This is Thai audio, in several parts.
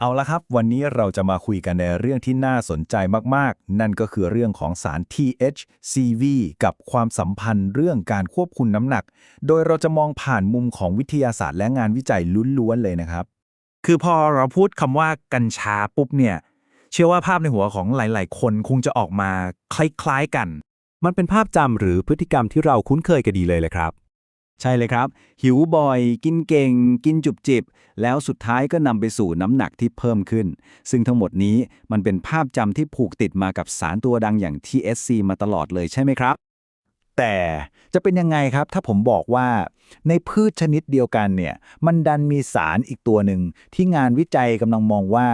เอาละครับ วันนี้เราจะมาคุยกันในเรื่องที่น่าสนใจมาก ๆ นั่นก็คือเรื่องของสาร THCV กับความสัมพันธ์เรื่องการควบคุมน้ำหนัก โดยเราจะมองผ่านมุมของวิทยาศาสตร์และงานวิจัยล้วนๆเลยนะครับ คือพอเราพูดคำว่ากัญชาปุ๊บเนี่ย เชื่อว่าภาพในหัวของหลาย ๆ คนคงจะออกมาคล้าย ๆ กัน มันเป็นภาพจำหรือพฤติกรรมที่เราคุ้นเคยกันดีเลยเลยครับ ใช่เลยครับ หิวบ่อย กินเก่ง กินจุบจิบ แล้วสุดท้ายก็นำไปสู่น้ำหนักที่เพิ่มขึ้น ซึ่งทั้งหมดนี้มันเป็นภาพจำที่ผูกติดมากับสารตัวดังอย่าง TSC มาตลอดเลยใช่ไหมครับ แต่จะเป็นยังไงครับ ถ้าผมบอกว่า ในพืชชนิดเดียวกันเนี่ย มันดันมีสารอีกตัวหนึ่ง ที่งานวิจัยกำลังมองว่า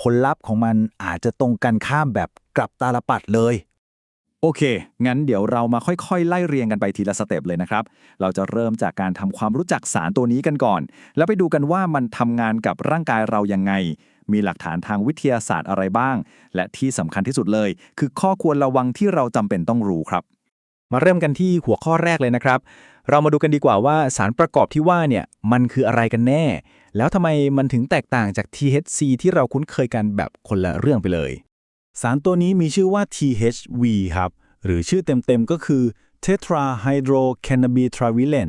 ผลลัพธ์ของมันอาจจะตรงกันข้ามแบบกลับตาลปัดเลย โอเค งั้นเดี๋ยวเรามาค่อยๆ ไล่เรียงกันไปทีละสเต็ปเลยนะครับ เราจะเริ่มจากการทำความรู้จักสารตัวนี้กันก่อน แล้วไปดูกันว่ามันทำงานกับร่างกายเรายังไง มีหลักฐานทางวิทยาศาสตร์อะไรบ้าง และที่สำคัญที่สุดเลย คือข้อควรระวังที่เราจำเป็นต้องรู้ครับ มาเริ่มกันที่หัวข้อแรกเลยนะครับ เรามาดูกันดีกว่าว่าสารประกอบที่ว่าเนี่ยมันคืออะไรกันแน่ แล้วทำไมมันถึงแตกต่างจาก THC ที่เราคุ้นเคยกันแบบคนละเรื่องไปเลย สารตัวนี้มีชื่อว่า THV ครับ หรือชื่อเต็มๆก็คือ tetrahydrocannabidiol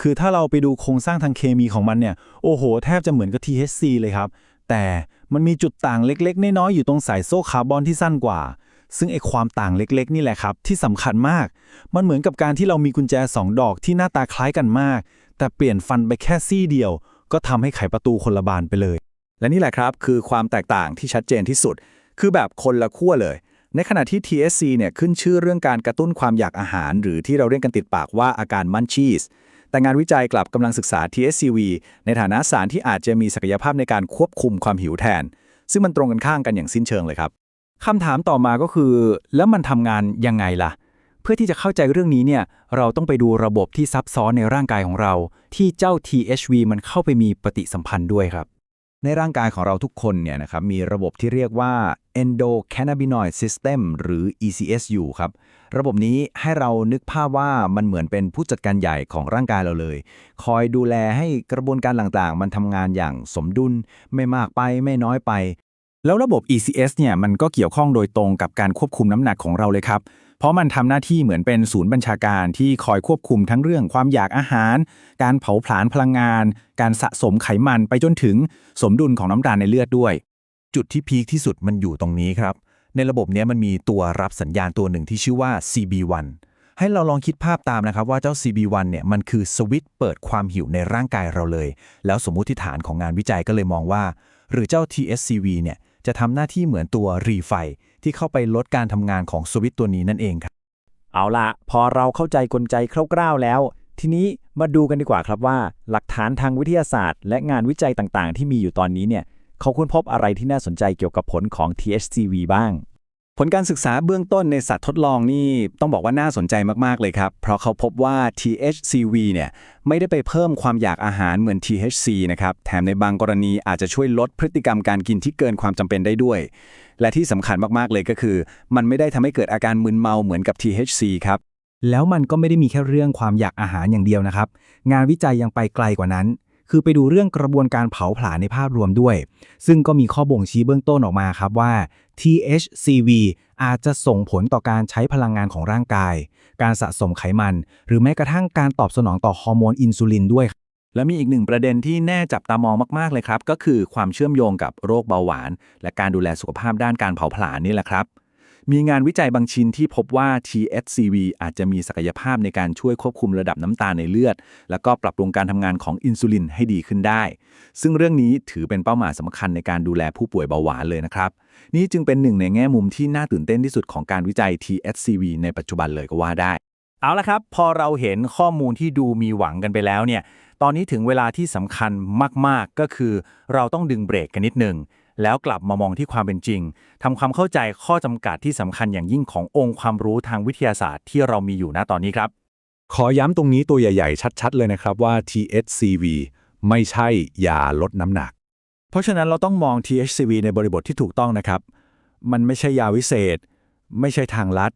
คือถ้าเราไปดูโครงสร้างทางเคมีของมันเนี่ย โอ้โห แทบจะเหมือนกับ THC เลยครับ แต่มันมีจุดต่างเล็กๆ น้อยๆ อยู่ตรงสายโซ่คาร์บอนที่สั้นกว่า ซึ่งไอความต่างเล็กๆ นี่แหละครับ ที่สำคัญมาก มันเหมือนกับการที่เรามีกุญแจ 2 ดอกที่หน้าตาคล้ายกันมาก แต่เปลี่ยนฟันไปแค่ซี่เดียว ก็ทำให้ไขประตูคนละบานไปเลย และนี่แหละครับคือความแตกต่างที่ชัดเจนที่สุด คือแบบคนละขั้วเลย ในขณะที่ TSC เนี่ยขึ้นชื่อเรื่องการกระตุ้นความอยากอาหาร หรือที่เราเรียกกันติดปากว่าอาการมันชีสแต่งานวิจัยกลับกำลังศึกษา TSCV ในฐานะสารที่อาจจะมีศักยภาพในการควบคุมความหิวแทน ซึ่งมันตรงกันข้ามกันอย่างสิ้นเชิงเลยครับคำถามต่อมาก็คือ แล้วมันทำงานยังไงล่ะ เพื่อที่จะเข้าใจเรื่องนี้เนี่ยเราต้องไปดูระบบที่ซับซ้อนในร่างกายของเรา ที่เจ้า THV มันเข้าไปมีปฏิสัมพันธ์ด้วยครับ ในร่างกายของเราทุกคนเนี่ยนะครับมีระบบที่เรียกว่า endocannabinoid system หรือ ECSU ครับ ระบบนี้ให้เรานึกภาพว่ามันเหมือนเป็นผู้จัดการใหญ่ของร่างกายเราเลย คอยดูแลให้กระบวนการต่างๆ มันทำงานอย่างสมดุล ไม่มากไปไม่น้อยไป แล้วระบบ ECS เนี่ยมันก็เกี่ยวข้องโดยตรงกับการควบคุมน้ำหนักของเราเลยครับ เพราะมันทำหน้าที่เหมือนเป็นศูนย์บัญชาการที่คอยควบคุมทั้งเรื่องความอยากอาหาร การเผาผลาญพลังงาน การสะสมไขมันไปจนถึงสมดุลของน้ำตาลในเลือดด้วย จุดที่พีคที่สุดมันอยู่ตรงนี้ครับ ในระบบนี้มันมีตัวรับสัญญาณตัวหนึ่งที่ชื่อว่า CB1 ให้เราลองคิดภาพตามนะครับว่าเจ้า CB1 เนี่ยมันคือสวิตช์เปิดความหิวในร่างกายเราเลย แล้วสมมุติฐานของงานวิจัยก็เลยมองว่า หรือเจ้า TSCV เนี่ยจะทำหน้าที่เหมือนตัวรีไฟที่เข้าไปลดการทำงานของสวิตช์ตัวนี้นั่นเองครับ เอาละพอเราเข้าใจกลไกคร่าวๆแล้ว ทีนี้มาดูกันดีกว่าครับว่า หลักฐานทางวิทยาศาสตร์ และงานวิจัยต่างๆ ที่มีอยู่ตอนนี้เนี่ย เขาค้นพบอะไรที่น่าสนใจเกี่ยวกับผลของ THCV บ้าง ผลการศึกษาเบื้องต้นในสัตว์ทดลองนี่ต้องบอกว่าน่าสนใจมากๆเลยครับ เพราะเขาพบว่า THCV เนี่ยไม่ได้ไปเพิ่มความอยากอาหารเหมือน THC นะครับ แถมในบางกรณีอาจจะช่วยลดพฤติกรรมการกินที่เกินความจำเป็นได้ด้วย และที่สำคัญมากๆเลยก็คือ มันไม่ได้ทำให้เกิดอาการมึนเมาเหมือนกับ THC ครับแล้วมันก็ไม่ได้มีแค่เรื่องความอยากอาหารอย่างเดียวนะครับ งานวิจัยยังไปไกลกว่านั้น คือไปดูเรื่องกระบวนการเผาผลาญในภาพรวมด้วย ซึ่งก็มีข้อบ่งชี้เบื้องต้นออกมาครับว่า THCV อาจจะส่งผลต่อการใช้พลังงานของร่างกาย การสะสมไขมัน หรือแม้กระทั่งการตอบสนองต่อฮอร์โมนอินซูลินด้วย และมีอีกหนึ่งประเด็นที่แน่จับตามองมาก ๆ เลยครับ ก็คือความเชื่อมโยงกับโรคเบาหวาน และการดูแลสุขภาพด้านการเผาผลาญนี่แหละครับ มีงานวิจัยบางชิ้นที่พบว่า THCV อาจจะมีศักยภาพในการช่วยควบคุมระดับน้ำตาลในเลือด แล้วก็ปรับปรุงการทำงานของอินซูลินให้ดีขึ้นได้ ซึ่งเรื่องนี้ถือเป็นเป้าหมายสำคัญในการดูแลผู้ป่วยเบาหวานเลยนะครับ นี่จึงเป็นหนึ่งในแง่มุมที่น่าตื่นเต้นที่สุดของการวิจัย THCV ในปัจจุบันเลยก็ว่าได้ เอาละครับ พอเราเห็นข้อมูลที่ดูมีหวังกันไปแล้วเนี่ย ตอนนี้ถึงเวลาที่สำคัญมาก ๆ ก็คือ เราต้องดึงเบรกกันนิดหนึ่ง แล้วกลับมามองที่ความเป็นจริงทำความเข้าใจข้อจำกัดที่สำคัญอย่างยิ่งขององค์ความรู้ทางวิทยาศาสตร์ที่เรามีอยู่ณตอนนี้ครับ ขอย้ำตรงนี้ตัวใหญ่ ๆ ชัด ๆ เลยนะครับว่า THCV ไม่ใช่ยาลดน้ำหนัก เพราะฉะนั้นเราต้องมอง THCV ในบริบทที่ถูกต้องนะครับ มันไม่ใช่ยาวิเศษ ไม่ใช่ทางลัด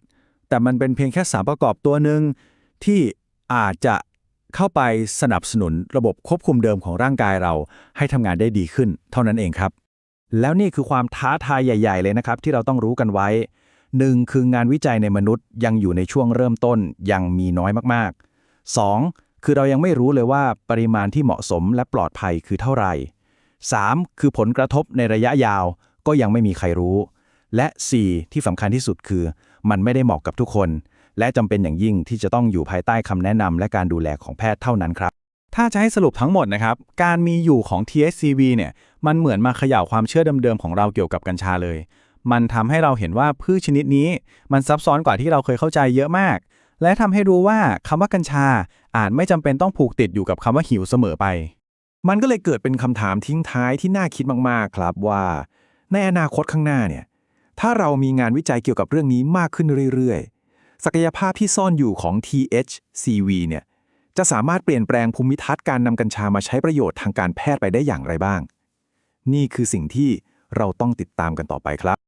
แต่มันเป็นเพียงแค่สารประกอบตัวหนึ่งที่อาจจะเข้าไปสนับสนุนระบบควบคุมเดิมของร่างกายเราให้ทำงานได้ดีขึ้น เท่านั้นเองครับ แล้วนี่คือความท้าทายใหญ่ ๆ เลยนะครับ ที่เราต้องรู้กันไว้หนึ่งคืองานวิจัยในมนุษย์ยังอยู่ในช่วงเริ่มต้นยังมีน้อยมากๆ 2. คือเรายังไม่รู้เลยว่าปริมาณที่เหมาะสมและปลอดภัยคือเท่าไหร่ 3. คือผลกระทบในระยะยาวก็ยังไม่มีใครรู้ และ 4. ที่สำคัญที่สุดคือ มันไม่ได้เหมาะกับทุกคน และจำเป็นอย่างยิ่งที่จะต้องอยู่ภายใต้คำแนะนำและการดูแลของแพทย์เท่านั้นครับ ถ้าจะให้สรุปทั้งหมดนะครับ การมีอยู่ของ THCV เนี่ย มันเหมือนมาเขย่าความเชื่อเดิมๆของเราเกี่ยวกับกัญชาเลย มันทำให้เราเห็นว่าพืชชนิดนี้ มันซับซ้อนกว่าที่เราเคยเข้าใจเยอะมาก และทำให้รู้ว่าคำว่ากัญชาอาจไม่จำเป็นต้องผูกติดอยู่กับคำว่าหิวเสมอไป มันก็เลยเกิดเป็นคำถามทิ้งท้ายที่น่าคิดมากๆครับว่า ในอนาคตข้างหน้าเนี่ย ถ้าเรามีงานวิจัยเกี่ยวกับเรื่องนี้มากขึ้นเรื่อยๆ ศักยภาพที่ซ่อนอยู่ของ THCV เนี่ย จะสามารถเปลี่ยนแปลงภูมิทัศน์การนำกัญชามาใช้ประโยชน์ทางการแพทย์ไปได้อย่างไรบ้าง นี่คือสิ่งที่เราต้องติดตามกันต่อไปครับ